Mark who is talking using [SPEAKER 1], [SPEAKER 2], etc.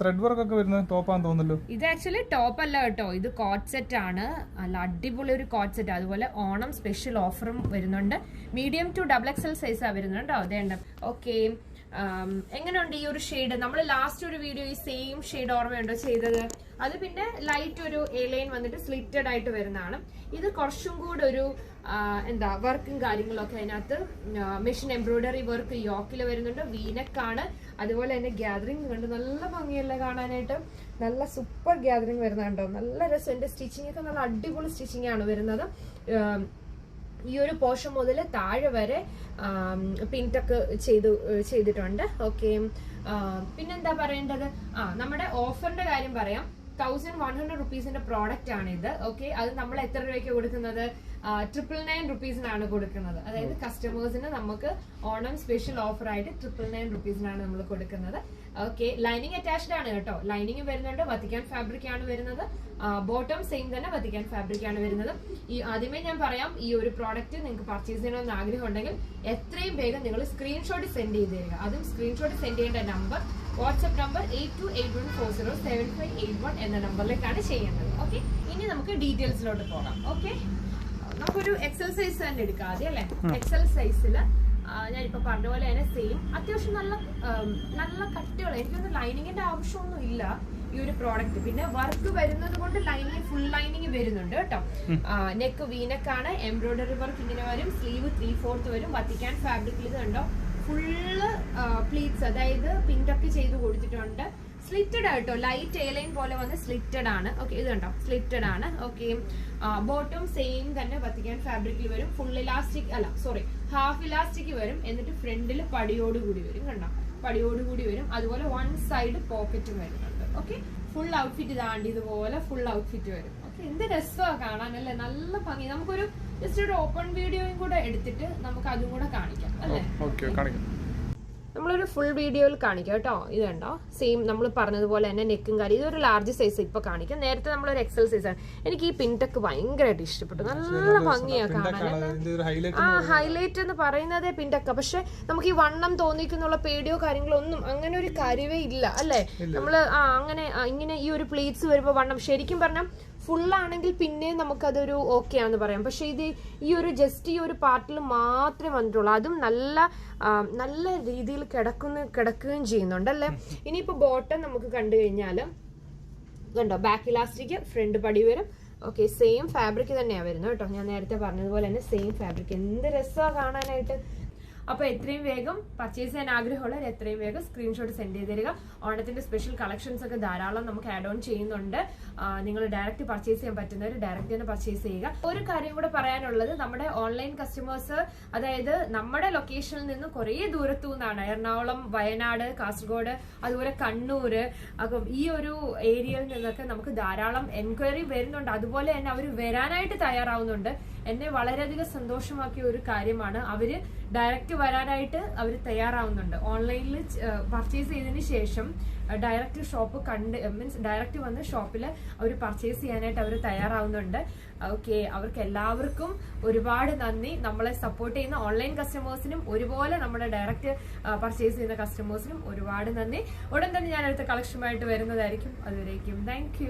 [SPEAKER 1] Thread work ഒക്കെ വരുന്നത്? ടോപ്പാന്ന് തോന്നുന്നല്ലോ
[SPEAKER 2] ഇത് ആക്ച്വലി ടോപ്പ് അല്ല കേട്ടോ. ഇത് കോട്ട് സെറ്റ് ആണ്. നല്ല അടിപൊളി ഒരു കോട്ട് സെറ്റ് അതുപോലെ ഓണം സ്പെഷ്യൽ ഓഫറും വരുന്നുണ്ട്. മീഡിയം ടു ഡബിൾ എക്സൽ സൈസാ വരുന്നുണ്ടോ അതേണ്ട ഓക്കെ എങ്ങനെയുണ്ട് ഈ ഒരു ഷെയ്ഡ് നമ്മൾ ലാസ്റ്റ് ഒരു വീഡിയോ ഈ സെയിം ഷെയ്ഡ് ഓർമ്മയുണ്ടോ ചെയ്തത്? അത് പിന്നെ ലൈറ്റ് ഒരു എ ലൈൻ വന്നിട്ട് സ്ലിറ്റഡ് ആയിട്ട് വരുന്നതാണ്. ഇത് കുറച്ചും കൂടെ ഒരു എന്താ വർക്കും കാര്യങ്ങളൊക്കെ അതിനകത്ത് മെഷീൻ എംബ്രോയിഡറി വർക്ക് യോക്കിൽ വരുന്നുണ്ട്. വീനക്കാണ് അതുപോലെ തന്നെ ഗ്യാതറിംഗ് കണ്ട് നല്ല ഭംഗിയല്ലേ കാണാനായിട്ട്. നല്ല സൂപ്പർ ഗ്യാതറിംഗ് വരുന്നുണ്ടോ നല്ല രസം. എന്റെ സ്റ്റിച്ചിങ് ഒക്കെ നല്ല അടിപൊളി സ്റ്റിച്ചിങ് ആണ് വരുന്നത്. ഈ ഒരു പോർഷൻ മുതൽ താഴെ വരെ പിന്റൊക്കെ ചെയ്തു ചെയ്തിട്ടുണ്ട്. ഓക്കെ പിന്നെന്താ പറയേണ്ടത്? ആ നമ്മുടെ ഓഫറിന്റെ കാര്യം പറയാം. തൗസൻഡ് വൺ ഹൺഡ്രഡ് റുപ്പീസിന്റെ പ്രോഡക്റ്റ് ആണ് ഇത് ഓക്കെ അത് നമ്മൾ എത്ര രൂപയ്ക്ക് കൊടുക്കുന്നത്? ട്രിപ്പിൾ നയൻ റുപ്പീസിനാണ് കൊടുക്കുന്നത്. അതായത് കസ്റ്റമേഴ്സിന് നമുക്ക് ഓണം സ്പെഷ്യൽ ഓഫർ ആയിട്ട് ട്രിപ്പിൾ നയൻ റുപ്പീസിനാണ് നമ്മൾ കൊടുക്കുന്നത്. ഓക്കെ ലൈനിങ് അറ്റാച്ച്ഡ് ആണ് കേട്ടോ. ലൈനിങ് വരുന്നുണ്ട്. വത്തിക്കാൻ ഫാബ്രിക് ആണ് വരുന്നത്. ബോട്ടം സെയിം തന്നെ വത്തിക്കാൻ ഫാബ്രിക് ആണ് വരുന്നത്. ഈ ആദ്യമേ ഞാൻ പറയാം ഈ ഒരു പ്രോഡക്റ്റ് നിങ്ങൾക്ക് പർച്ചേസ് ചെയ്യണമെന്ന് ആഗ്രഹം ഉണ്ടെങ്കിൽ എത്രയും വേഗം നിങ്ങൾ സ്ക്രീൻഷോട്ട് സെൻഡ് ചെയ്ത് തരിക. അതും സ്ക്രീൻഷോട്ട് സെൻഡ് ചെയ്യേണ്ട number WhatsApp number eight two eight one four zero seven five eight one എന്ന നമ്പറിലേക്കാണ് ചെയ്യേണ്ടത് ഓക്കെ ഇനി നമുക്ക് ഡീറ്റെയിൽസിലോട്ട് പോകാം. ഓക്കെ നമുക്കൊരു എക്സൽ സൈസ് തന്നെ എടുക്കാം ആദ്യം അല്ലെ? എക്സൽ ഞാൻ ഇപ്പൊ പറഞ്ഞ പോലെ തന്നെ സെയിം അത്യാവശ്യം നല്ല നല്ല കട്ടിയുള്ള എനിക്കൊന്നും ലൈനിങ്ങിന്റെ ആവശ്യമൊന്നും ഇല്ല ഈ ഒരു പ്രോഡക്റ്റ് പിന്നെ വർക്ക് വരുന്നത് കൊണ്ട് ലൈനിങ് ഫുൾ ലൈനിങ് വരുന്നുണ്ട് കേട്ടോ. നെക്ക് വീനക്കാണ് എംബ്രോയിഡറി വർക്ക് ഇങ്ങനെ വരും. സ്ലീവ് ത്രീ ഫോർത്ത് വരും. വത്തിക്കാൻ ഫാബ്രിക്കിൽ ഇത് കണ്ടോ? ഫുള്ള് പ്ലീറ്റ്സ് അതായത് പിന്റൊക്കെ ചെയ്ത് കൊടുത്തിട്ടുണ്ട്. സ്ലിറ്റഡ് ആയിട്ടോ ലൈറ്റ് എയർലൈൻ പോലെ വന്ന് സ്ലിറ്റഡ് ആണ്. ഓക്കെ ഇത് കണ്ടോ? സ്ലിറ്റഡ് ആണ്. ഓക്കെ ബോട്ടം സെയിം തന്നെ പത്തിക്കാൻ ഫാബ്രിക്കിൽ വരും. ഫുൾ ഇലാസ്റ്റിക് അല്ല സോറി ഹാഫ് ഇലാസ്റ്റിക് വരും. എന്നിട്ട് ഫ്രണ്ടിൽ പടിയോട് കൂടി വരും കണ്ടോ? പടിയോട് കൂടി വരും. അതുപോലെ വൺ സൈഡ് പോക്കറ്റും വരുന്നുണ്ട്. ഓക്കെ ഫുൾ ഔട്ട്ഫിറ്റ് ഇതാണ്ട് ഇതുപോലെ ഫുൾ ഔട്ട്ഫിറ്റ് വരും. ഓക്കെ എന്ത് രസമാണ് കാണാനല്ലേ നല്ല ഭംഗി. നമുക്കൊരു ജസ്റ്റ് ഒരു ഓപ്പൺ വീഡിയോയും കൂടെ എടുത്തിട്ട് നമുക്ക് അതും കൂടെ കാണിക്കാം അല്ലേ?
[SPEAKER 1] കാണിക്കാം.
[SPEAKER 2] നമ്മളൊരു ഫുൾ വീഡിയോയിൽ കാണിക്കാം കേട്ടോ. ഇത് കണ്ടോ? സെയിം നമ്മൾ പറഞ്ഞതുപോലെ തന്നെ നെക്കും കാര്യം ഇതൊരു ലാർജ് സൈസ് ഇപ്പൊ കാണിക്കാം. നേരത്തെ നമ്മളൊരു എക്സൽ സൈസ് ആണ്. എനിക്ക് ഈ പിൻടെക്ക് ഭയങ്കരമായിട്ട് ഇഷ്ടപ്പെട്ടു. നല്ല ഭംഗിയാണ് കാണാൻ. ആ ഹൈലൈറ്റ് എന്ന് പറയുന്നതേ പിൻടക്ക പക്ഷെ നമുക്ക് ഈ വണ്ണം തോന്നിക്കുന്നുള്ള പേടിയോ കാര്യങ്ങളോ ഒന്നും അങ്ങനെ ഒരു കാര്യമേ ഇല്ല അല്ലേ? നമ്മൾ ആ അങ്ങനെ ഇങ്ങനെ ഈ ഒരു പ്ലേറ്റ്സ് വരുമ്പോൾ വണ്ണം ശരിക്കും പറഞ്ഞാൽ ഫുള്ളാണെങ്കിൽ ആണെങ്കിൽ പിന്നെ നമുക്കതൊരു ഓക്കെ ആണെന്ന് പറയാം. പക്ഷെ ഇത് ഈ ഒരു ജസ്റ്റ് ഈ ഒരു പാർട്ടിൽ മാത്രമേ വന്നിട്ടുള്ളൂ. അതും നല്ല നല്ല രീതിയിൽ കിടക്കുന്ന കിടക്കുകയും ചെയ്യുന്നുണ്ട് അല്ലെ ഇനിയിപ്പോ ബോട്ടം നമുക്ക് കണ്ടു കഴിഞ്ഞാൽ കണ്ടോ? ബാക്ക് ഇലാസ്റ്റിക് ഫ്രണ്ട് പടി വരും. ഓക്കെ സെയിം ഫാബ്രിക് തന്നെയാണ് വരുന്നത് കേട്ടോ. ഞാൻ നേരത്തെ പറഞ്ഞതുപോലെ തന്നെ സെയിം ഫാബ്രിക് എന്ത് രസമാണ് കാണാനായിട്ട്. അപ്പൊ എത്രയും വേഗം പർച്ചേസ് ചെയ്യാൻ ആഗ്രഹമുള്ളവർ എത്രയും വേഗം സ്ക്രീൻഷോട്ട് സെൻഡ് ചെയ്ത് തരിക. ഓണത്തിന്റെ സ്പെഷ്യൽ കളക്ഷൻസ് ഒക്കെ ധാരാളം നമുക്ക് ആഡ് ഓൺ ചെയ്യുന്നുണ്ട്. നിങ്ങൾ ഡയറക്റ്റ് പർച്ചേസ് ചെയ്യാൻ പറ്റുന്നവർ ഡയറക്റ്റ് തന്നെ പർച്ചേസ് ചെയ്യുക. ഒരു കാര്യം കൂടെ പറയാനുള്ളത് നമ്മുടെ ഓൺലൈൻ കസ്റ്റമേഴ്സ് അതായത് നമ്മുടെ ലൊക്കേഷനിൽ നിന്ന് കുറേ ദൂരത്തു നിന്നാണ് എറണാകുളം വയനാട് കാസർഗോഡ് അതുപോലെ കണ്ണൂർ അപ്പം ഈ ഒരു ഏരിയയിൽ നിന്നൊക്കെ നമുക്ക് ധാരാളം എൻക്വയറി വരുന്നുണ്ട്. അതുപോലെ തന്നെ അവർ വരാനായിട്ട് തയ്യാറാവുന്നുണ്ട്. എന്നെ വളരെയധികം സന്തോഷമാക്കിയ ഒരു കാര്യമാണ് അവർ ഡയറക്റ്റ് വരാനായിട്ട് അവർ തയ്യാറാവുന്നുണ്ട്. ഓൺലൈനിൽ പർച്ചേസ് ചെയ്തതിന് ശേഷം ഡയറക്റ്റ് ഷോപ്പ് കണ്ട് മീൻസ് ഡയറക്റ്റ് വന്ന് ഷോപ്പിൽ അവർ പർച്ചേസ് ചെയ്യാനായിട്ട് അവർ തയ്യാറാവുന്നുണ്ട്. ഓക്കെ അവർക്ക് എല്ലാവർക്കും ഒരുപാട് നന്ദി. നമ്മളെ സപ്പോർട്ട് ചെയ്യുന്ന ഓൺലൈൻ കസ്റ്റമേഴ്സിനും ഒരുപോലെ നമ്മുടെ ഡയറക്റ്റ് പർച്ചേസ് ചെയ്യുന്ന കസ്റ്റമേഴ്സിനും ഒരുപാട് നന്ദി. ഉടൻ തന്നെ ഞാൻ അടുത്ത കളക്ഷനുമായിട്ട് വരുന്നതായിരിക്കും. അതുവരേക്കും താങ്ക്